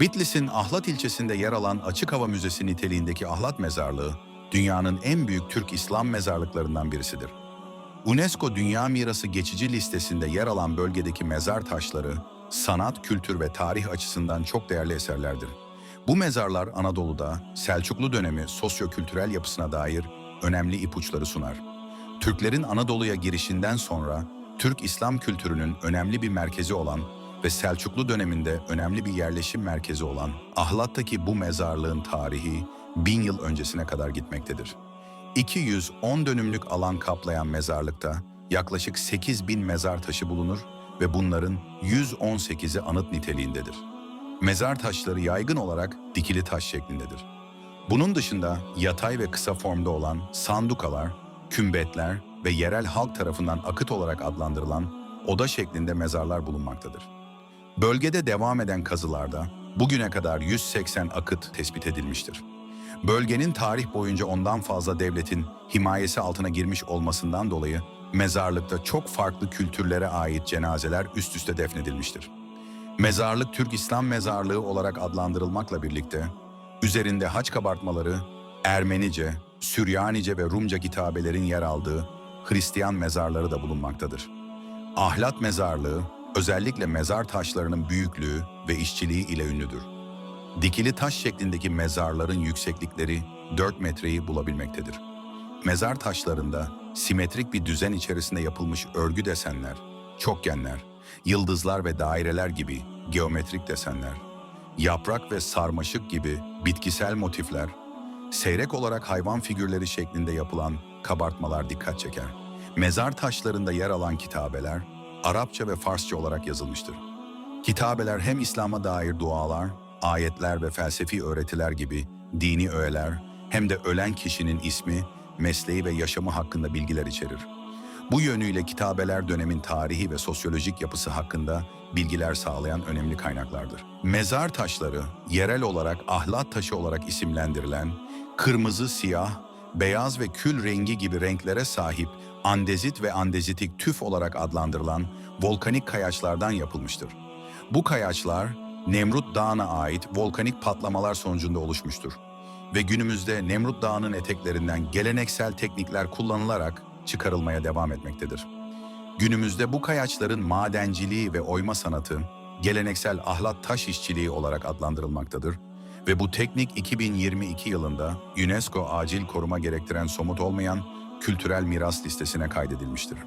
Bitlis'in Ahlat ilçesinde yer alan Açık Hava Müzesi niteliğindeki Ahlat Mezarlığı, dünyanın en büyük Türk İslam mezarlıklarından birisidir. UNESCO Dünya Mirası geçici listesinde yer alan bölgedeki mezar taşları, sanat, kültür ve tarih açısından çok değerli eserlerdir. Bu mezarlar Anadolu'da Selçuklu dönemi sosyo-kültürel yapısına dair önemli ipuçları sunar. Türklerin Anadolu'ya girişinden sonra Türk İslam kültürünün önemli bir merkezi olan ve Selçuklu döneminde önemli bir yerleşim merkezi olan Ahlat'taki bu mezarlığın tarihi bin yıl öncesine kadar gitmektedir. 210 dönümlük alan kaplayan mezarlıkta yaklaşık 8 bin mezar taşı bulunur ve bunların 118'i anıt niteliğindedir. Mezar taşları yaygın olarak dikili taş şeklindedir. Bunun dışında yatay ve kısa formda olan sandukalar, kümbetler ve yerel halk tarafından akıt olarak adlandırılan oda şeklinde mezarlar bulunmaktadır. Bölgede devam eden kazılarda bugüne kadar 180 akıt tespit edilmiştir. Bölgenin tarih boyunca ondan fazla devletin himayesi altına girmiş olmasından dolayı mezarlıkta çok farklı kültürlere ait cenazeler üst üste defnedilmiştir. Mezarlık Türk İslam Mezarlığı olarak adlandırılmakla birlikte üzerinde haç kabartmaları, Ermenice, Süryanice ve Rumca kitabelerin yer aldığı Hristiyan mezarları da bulunmaktadır. Ahlat Mezarlığı özellikle mezar taşlarının büyüklüğü ve işçiliği ile ünlüdür. Dikili taş şeklindeki mezarların yükseklikleri 4 metreyi bulabilmektedir. Mezar taşlarında simetrik bir düzen içerisinde yapılmış örgü desenler, çokgenler, yıldızlar ve daireler gibi geometrik desenler, yaprak ve sarmaşık gibi bitkisel motifler, seyrek olarak hayvan figürleri şeklinde yapılan kabartmalar dikkat çeker. Mezar taşlarında yer alan kitabeler Arapça ve Farsça olarak yazılmıştır. Kitabeler hem İslam'a dair dualar, ayetler ve felsefi öğretiler gibi dini öğeler hem de ölen kişinin ismi, mesleği ve yaşamı hakkında bilgiler içerir. Bu yönüyle kitabeler dönemin tarihi ve sosyolojik yapısı hakkında bilgiler sağlayan önemli kaynaklardır. Mezar taşları, yerel olarak ahlat taşı olarak isimlendirilen, kırmızı, siyah, beyaz ve kül rengi gibi renklere sahip andezit ve andezitik tüf olarak adlandırılan volkanik kayaçlardan yapılmıştır. Bu kayaçlar Nemrut Dağı'na ait volkanik patlamalar sonucunda oluşmuştur ve günümüzde Nemrut Dağı'nın eteklerinden geleneksel teknikler kullanılarak çıkarılmaya devam etmektedir. Günümüzde bu kayaçların madenciliği ve oyma sanatı geleneksel ahlat taş işçiliği olarak adlandırılmaktadır ve bu teknik 2022 yılında UNESCO acil koruma gerektiren somut olmayan kültürel miras listesine kaydedilmiştir.